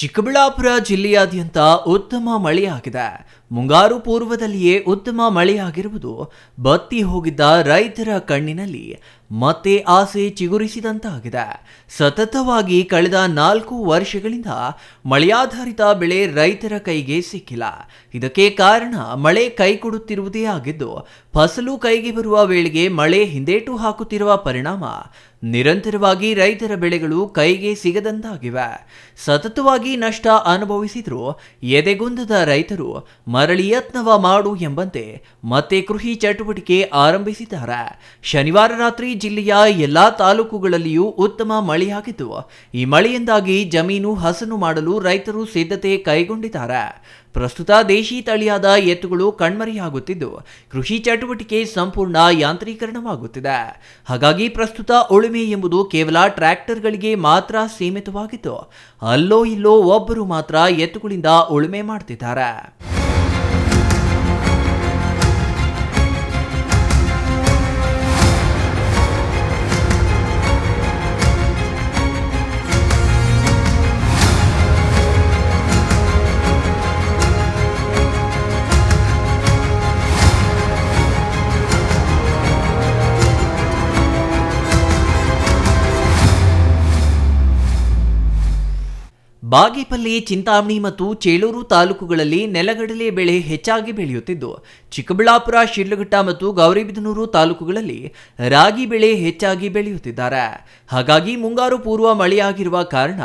ಚಿಕ್ಕಬಳ್ಳಾಪುರ ಜಿಲ್ಲೆಯಾದ್ಯಂತ ಉತ್ತಮ ಮಳೆಯಾಗಿದೆ. ಮುಂಗಾರು ಪೂರ್ವದಲ್ಲಿಯೇ ಉತ್ತಮ ಮಳೆಯಾಗಿರುವುದು ಬತ್ತಿ ಹೋಗಿದ್ದ ರೈತರ ಕಣ್ಣಿನಲ್ಲಿ ಮತ್ತೆ ಆಸೆ ಚಿಗುರಿಸಿದಂತಾಗಿದೆ. ಸತತವಾಗಿ ಕಳೆದ ನಾಲ್ಕು ವರ್ಷಗಳಿಂದ ಮಳೆಯಾಧಾರಿತ ಬೆಳೆ ರೈತರ ಕೈಗೆ ಸಿಕ್ಕಿಲ್ಲ. ಇದಕ್ಕೆ ಕಾರಣ ಮಳೆ ಕೈ ಕೊಡುತ್ತಿರುವುದೇ ಆಗಿದ್ದು, ಫಸಲು ಕೈಗೆ ಬರುವ ವೇಳೆಗೆ ಮಳೆ ಹಿಂದೇಟು ಹಾಕುತ್ತಿರುವ ಪರಿಣಾಮ ನಿರಂತರವಾಗಿ ರೈತರ ಬೆಳೆಗಳು ಕೈಗೆ ಸಿಗದಂತಾಗಿವೆ. ಸತತವಾಗಿ ನಷ್ಟ ಅನುಭವಿಸಿದ್ರು ಎದೆಗುಂದದ ರೈತರು ಮರಳಿ ಯತ್ನವ ಮಾಡು ಎಂಬಂತೆ ಮತ್ತೆ ಕೃಷಿ ಚಟುವಟಿಕೆ ಆರಂಭಿಸಿದ್ದಾರೆ. ಶನಿವಾರ ರಾತ್ರಿ ಜಿಲ್ಲೆಯ ಎಲ್ಲಾ ತಾಲೂಕುಗಳಲ್ಲಿಯೂ ಉತ್ತಮ ಮಳೆಯಾಗಿದ್ದು ಈ ಮಳೆಯಿಂದಾಗಿ ಜಮೀನು ಹಸನು ಮಾಡಲು ರೈತರು ಸಿದ್ಧತೆ ಕೈಗೊಂಡಿದ್ದಾರೆ. ಪ್ರಸ್ತುತ ದೇಶಿ ತಳಿಯಾದ ಎತ್ತುಗಳು ಕಣ್ಮರೆಯಾಗುತ್ತಿದ್ದು, ಕೃಷಿ ಚಟುವಟಿಕೆ ಸಂಪೂರ್ಣ ಯಾಂತ್ರೀಕರಣವಾಗುತ್ತಿದೆ. ಹಾಗಾಗಿ ಪ್ರಸ್ತುತ ಉಳುಮೆ ಎಂಬುದು ಕೇವಲ ಟ್ರ್ಯಾಕ್ಟರ್ಗಳಿಗೆ ಮಾತ್ರ ಸೀಮಿತವಾಗಿತ್ತು ಅಲ್ಲೋ ಇಲ್ಲೋ ಒಬ್ಬರು ಮಾತ್ರ ಎತ್ತುಗಳಿಂದ ಉಳುಮೆ ಮಾಡ್ತಿದ್ದಾರೆ. ಬಾಗೇಪಲ್ಲಿ ಚಿಂತಾಮಣಿ ಮತ್ತು ಚೇಳೂರು ತಾಲೂಕುಗಳಲ್ಲಿ ನೆಲಗಡಲೆ ಬೆಳೆ ಹೆಚ್ಚಾಗಿ ಬೆಳೆಯುತ್ತಿದ್ದು ಚಿಕ್ಕಬಳ್ಳಾಪುರ ಶಿಡ್ಲಘಟ್ಟ ಮತ್ತು ಗೌರಿಬಿದನೂರು ತಾಲೂಕುಗಳಲ್ಲಿ ರಾಗಿ ಬೆಳೆ ಹೆಚ್ಚಾಗಿ ಬೆಳೆಯುತ್ತಿದ್ದಾರೆ. ಹಾಗಾಗಿ ಮುಂಗಾರು ಪೂರ್ವ ಮಳೆಯಾಗಿರುವ ಕಾರಣ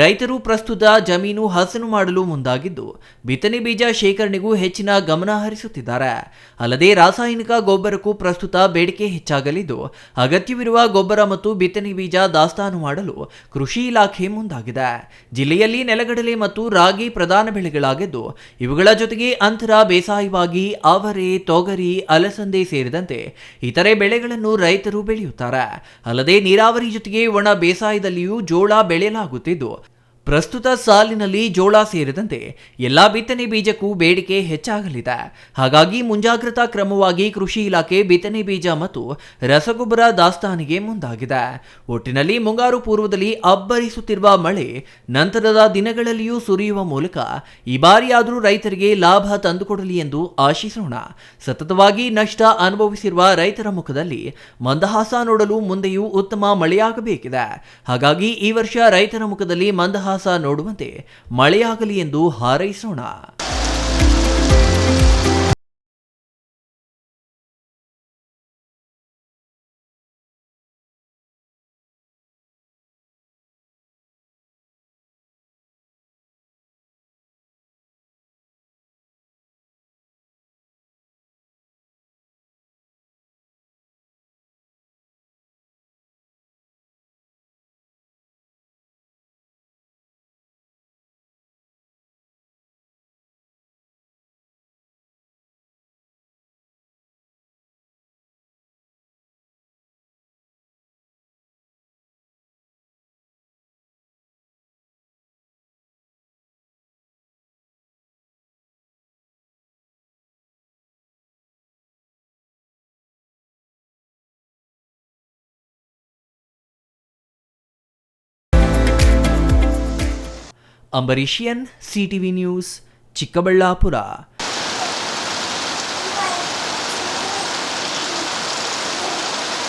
ರೈತರು ಪ್ರಸ್ತುತ ಜಮೀನು ಹಸನು ಮಾಡಲು ಮುಂದಾಗಿದ್ದು, ಬಿತ್ತನೆ ಬೀಜ ಶೇಖರಣೆಗೂ ಹೆಚ್ಚಿನ ಗಮನ ಹರಿಸುತ್ತಿದ್ದಾರೆ. ಅಲ್ಲದೆ ರಾಸಾಯನಿಕ ಗೊಬ್ಬರಕ್ಕೂ ಪ್ರಸ್ತುತ ಬೇಡಿಕೆ ಹೆಚ್ಚಾಗಲಿದ್ದು, ಅಗತ್ಯವಿರುವ ಗೊಬ್ಬರ ಮತ್ತು ಬಿತ್ತನೆ ಬೀಜ ದಾಸ್ತಾನು ಮಾಡಲು ಕೃಷಿ ಇಲಾಖೆ ಮುಂದಾಗಿದೆ. ಜಿಲ್ಲೆಯಲ್ಲಿ ನೆಲಗಡಲೆ ಮತ್ತು ರಾಗಿ ಪ್ರಧಾನ ಬೆಳೆಗಳಾಗಿದ್ದು, ಇವುಗಳ ಜೊತೆಗೆ ಅಂತರ ಬೇಸಾಯವಾಗಿ ಅವರೆ ತೊಗರಿ, ಅಲಸಂದೆ ಸೇರಿದಂತೆ ಇತರೆ ಬೆಳೆಗಳನ್ನು ರೈತರು ಬೆಳೆಯುತ್ತಾರೆ. ಅಲ್ಲದೆ ನೀರಾವರಿ ಜೊತೆಗೆ ಒಣ ಬೇಸಾಯದಲ್ಲಿಯೂ ಜೋಳ ಬೆಳೆಯಲಾಗುತ್ತಿದ್ದು. ಪ್ರಸ್ತುತ ಸಾಲಿನಲ್ಲಿ ಜೋಳ ಸೇರಿದಂತೆ ಎಲ್ಲಾ ಬಿತ್ತನೆ ಬೀಜಕ್ಕೂ ಬೇಡಿಕೆ ಹೆಚ್ಚಾಗಲಿದೆ. ಹಾಗಾಗಿ ಮುಂಜಾಗ್ರತಾ ಕ್ರಮವಾಗಿ ಕೃಷಿ ಇಲಾಖೆ ಬಿತ್ತನೆ ಬೀಜ ಮತ್ತು ರಸಗೊಬ್ಬರ ದಾಸ್ತಾನಿಗೆ ಮುಂದಾಗಿದೆ. ಒಟ್ಟಿನಲ್ಲಿ ಮುಂಗಾರು ಪೂರ್ವದಲ್ಲಿ ಅಬ್ಬರಿಸುತ್ತಿರುವ ಮಳೆ ನಂತರದ ದಿನಗಳಲ್ಲಿಯೂ ಸುರಿಯುವ ಮೂಲಕ ಈ ಬಾರಿಯಾದರೂ ರೈತರಿಗೆ ಲಾಭ ತಂದುಕೊಡಲಿ ಎಂದು ಆಶಿಸೋಣ. ಸತತವಾಗಿ ನಷ್ಟ ಅನುಭವಿಸಿರುವ ರೈತರ ಮುಖದಲ್ಲಿ ಮಂದಹಾಸ ನೋಡಲು ಮುಂದೆಯೂ ಉತ್ತಮ ಮಳೆಯಾಗಬೇಕಿದೆ. ಹಾಗಾಗಿ ಈ ವರ್ಷ ರೈತರ ಮುಖದಲ್ಲಿ ಮಂದಹಾಸ ನೋಡುವಂತೆ ಮಳೆಯಾಗಲಿ ಎಂದು ಹಾರೈಸೋಣ. ಅಂಬರೀಷಿಯನ್ ಸಿಟಿವಿ ನ್ಯೂಸ್ ಚಿಕ್ಕಬಳ್ಳಾಪುರ.